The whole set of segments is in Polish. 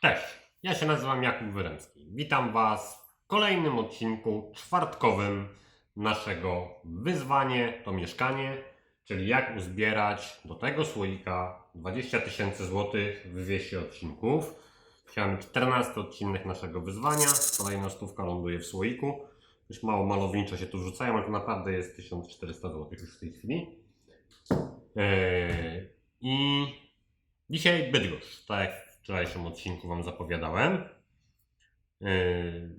Cześć, ja się nazywam Jakub Wyremski. Witam Was w kolejnym odcinku czwartkowym naszego wyzwanie to mieszkanie, czyli jak uzbierać do tego słoika 20 tysięcy złotych w wiesie odcinków. Chciałem 14 odcinek naszego wyzwania, kolejna stówka ląduje w słoiku. Już mało malowniczo się tu rzucają, ale to naprawdę jest 1400 zł już w tej chwili. Eee, I dzisiaj Bydgoszcz, tak jak wczorajszym odcinku Wam zapowiadałem. Yy,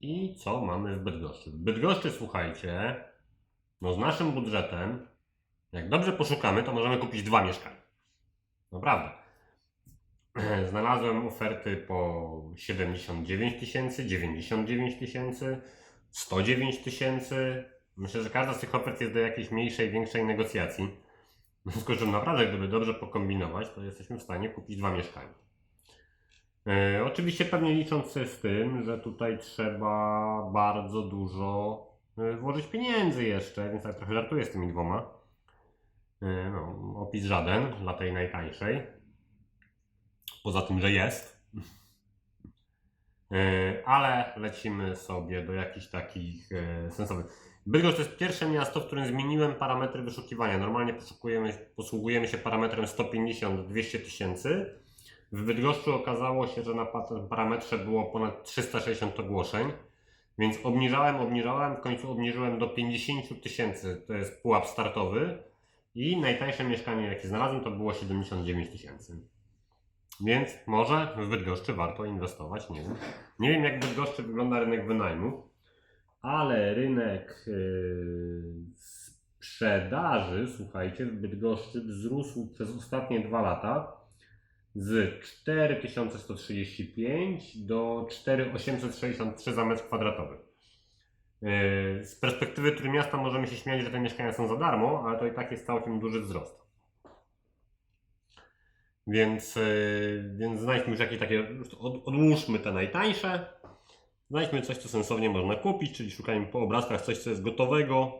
I co mamy w Bydgoszczy? W Bydgoszczy, słuchajcie, no z naszym budżetem, jak dobrze poszukamy, to możemy kupić dwa mieszkania. Naprawdę. Znalazłem oferty po 79 tysięcy, 99 tysięcy, 109 tysięcy. Myślę, że każda z tych ofert jest do jakiejś mniejszej, większej negocjacji. Z czym naprawdę, gdyby dobrze pokombinować, to jesteśmy w stanie kupić dwa mieszkania. E, oczywiście pewnie licząc z tym, że tutaj trzeba bardzo dużo e, włożyć pieniędzy jeszcze, więc tak trochę żartuję z tymi dwoma. E, no, opis żaden dla tej najtańszej. Poza tym, że jest. E, ale lecimy sobie do jakichś takich e, sensownych. Bydgoszcz to jest pierwsze miasto, w którym zmieniłem parametry wyszukiwania. Normalnie posługujemy się parametrem 150-200 tysięcy. W Bydgoszczu okazało się, że na pa- parametrze było ponad 360 ogłoszeń, więc obniżałem, obniżałem, w końcu obniżyłem do 50 tysięcy, to jest pułap startowy i najtańsze mieszkanie jakie znalazłem to było 79 tysięcy. Więc może w Bydgoszczy warto inwestować, nie wiem. Nie wiem jak w Bydgoszczy wygląda rynek wynajmu, ale rynek yy, sprzedaży, słuchajcie, w Bydgoszczy wzrósł przez ostatnie dwa lata z 4135 do 4863 za metr kwadratowy. Yy, Z perspektywy Trójmiasta możemy się śmiać, że te mieszkania są za darmo, ale to i tak jest całkiem duży wzrost. Więc, yy, więc znajdźmy już jakieś takie, od, odłóżmy te najtańsze, znajdźmy coś, co sensownie można kupić, czyli szukajmy po obrazkach coś, co jest gotowego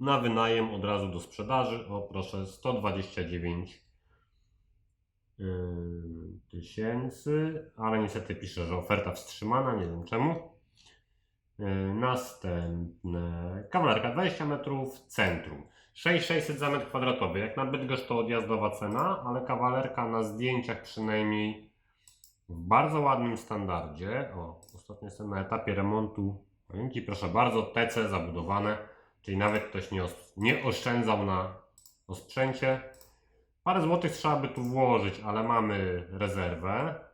na wynajem od razu do sprzedaży. O proszę, 129 yy, tysięcy, ale niestety pisze, że oferta wstrzymana, nie wiem czemu. Yy, Następne. Kawalerka 20 metrów, centrum. 6600 za metr kwadratowy. Jak na Bydgoszcz to odjazdowa cena, ale kawalerka na zdjęciach przynajmniej w bardzo ładnym standardzie. O, ostatnio jestem na etapie remontu. Rynki, proszę bardzo, TC zabudowane, czyli nawet ktoś nie, nie oszczędzał na osprzęcie. Parę złotych trzeba by tu włożyć, ale mamy rezerwę.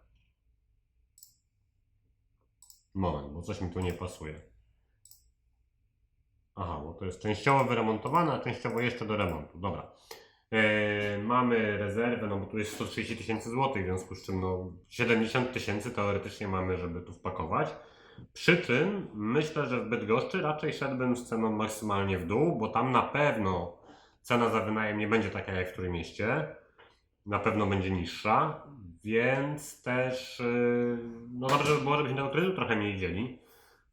Moment, bo coś mi tu nie pasuje. Aha, bo to jest częściowo wyremontowane, a częściowo jeszcze do remontu. Dobra. E, mamy rezerwę, no bo tu jest 130 tysięcy złotych, w związku z czym no 70 tysięcy teoretycznie mamy, żeby tu wpakować. Przy czym myślę, że w Bydgoszczy raczej szedłbym z ceną maksymalnie w dół, bo tam na pewno cena za wynajem nie będzie taka jak w Trójmieście. Na pewno będzie niższa, więc też yy, no dobrze by było, żebyśmy tego kredytu trochę mniej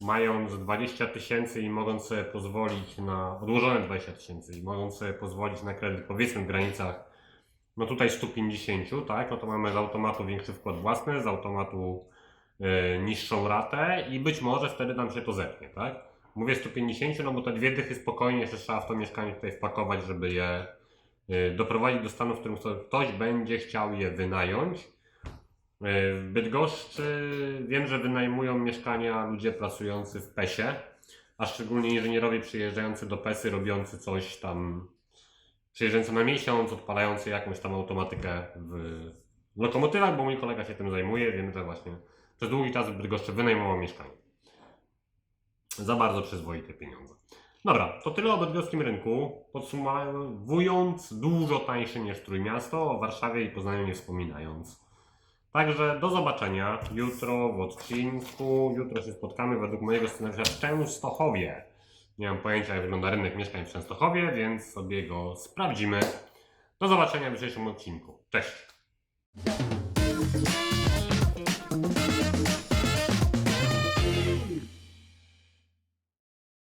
Mając 20 tysięcy i mogąc sobie pozwolić na odłożone 20 tysięcy i mogąc sobie pozwolić na kredyt powiedzmy w granicach no tutaj 150, tak, no to mamy z automatu większy wkład własny, z automatu yy, niższą ratę i być może wtedy nam się to zepnie, tak? Mówię 150, no bo te dwie dychy spokojnie jeszcze trzeba w to mieszkanie tutaj wpakować, żeby je y, doprowadzić do stanu, w którym ktoś będzie chciał je wynająć. Y, W Bydgoszczy wiem, że wynajmują mieszkania ludzie pracujący w PESie, a szczególnie inżynierowie przyjeżdżający do PESy, robiący coś tam, przyjeżdżający na miesiąc, odpalający jakąś tam automatykę w lokomotywach, bo mój kolega się tym zajmuje, wiem, że właśnie przez długi czas w Bydgoszczy wynajmował mieszkanie za bardzo przyzwoite pieniądze. Dobra, to tyle o bydgoskim rynku. Podsumowując, dużo tańszy niż Trójmiasto, o Warszawie i Poznaniu nie wspominając. Także do zobaczenia jutro w odcinku. Jutro się spotkamy według mojego scenariusza w Częstochowie. Nie mam pojęcia jak wygląda rynek mieszkań w Częstochowie, więc sobie go sprawdzimy. Do zobaczenia w dzisiejszym odcinku. Cześć!